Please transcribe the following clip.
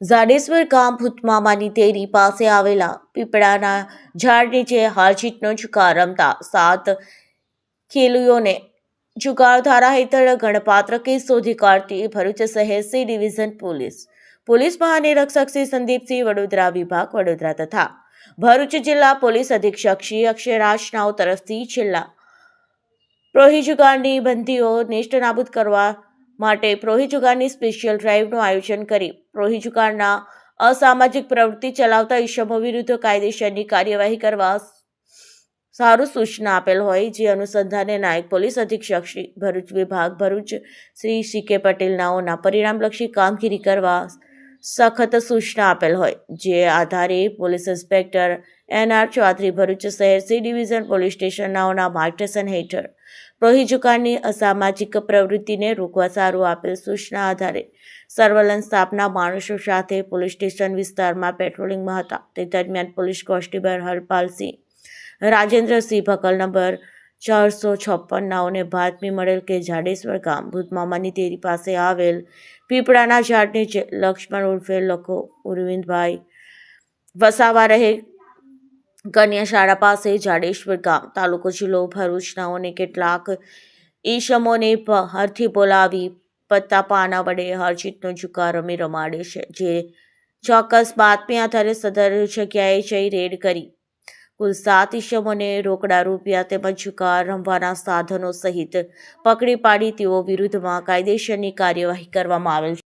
ઝાડેશ્વર ગામ ભૂતમામાની તેરી પાસે આવેલા પીપળાના ઝાડ નીચે હારજીતનો જુકાર રમતા સાત ખેલુઓને જુગાર ધારા હેઠળ ગણપાત્ર કેસ શોધી કાઢતી ભરૂચ શહેર સી ડિવિઝન પોલીસ. પોલીસ મહાનિરીક્ષક શ્રી સંદીપસિંહ વડોદરા વિભાગ વડોદરા તથા ભરૂચ જિલ્લા પોલીસ અધિક્ષક શ્રી અક્ષયરાજ નાવ તરફથી છેલ્લા પ્રોહી જુગારની બંધીઓ નિષ્ઠ નાબૂદ કરવા માટે પ્રોહી જુગારની સ્પેશિયલ ડ્રાઈવનું આયોજન કરી પ્રોહી જુગારના અસામાજિક પ્રવૃત્તિ ચલાવતા ઇસમો વિરુદ્ધ કાયદેસરની કાર્યવાહી કરવા સારું સૂચના આપેલ હોય, જે અનુસંધાને નાયક પોલીસ અધિક્ષક શ્રી ભરૂચ વિભાગ ભરૂચ શ્રી સી કે પટેલનાઓના પરિણામલક્ષી કામગીરી કરવા સખત સૂચના આપેલ હોય, જે આધારે police inspector NR Chaudhary Bharuch શહેર સી ડિવિઝન પોલીસ સ્ટેશનનાઓના માર્ગદર્શન હેઠળ પ્રોહી જુકારની અસામાજિક પ્રવૃત્તિને રોકવા સારું આપેલ સૂચના આધારે સર્વેલન્સ સ્થાપના માણસો સાથે પોલીસ સ્ટેશન વિસ્તારમાં પેટ્રોલિંગમાં હતા. તે દરમિયાન police constable Harpalsinh, Rajendrasinh Bhakal number ચારસો છપ્પન નાઓને ભાતમી મળેલ કે જાડેશ્વર ગામ ભૂતમામાની તેરી પાસે આવેલ પીપળાના ઝાડને લક્ષ્મણ ઉર્ફે લખો ઉરવિંદભાઈ વસાવા રહે કન્યા શાળા પાસે જાડેશ્વર ગામ તાલુકો જિલ્લો ભરૂચનાઓને કેટલાક ઈશમોને હરથી બોલાવી પત્તા પાના વડે હરજીતનો જુકાર રમી રમાડે છે, જે ચોક્કસ બાતમી આધારે સદર જગ્યાએ જઈ રેડ કરી કુલ સાત ઈસમોને રોકડા રૂપિયા તેમજ જુકાર રમવાના સાધનો સહિત પકડી પાડી તેઓ વિરુદ્ધમાં કાયદેસરની કાર્યવાહી કરવામાં આવેલ છે.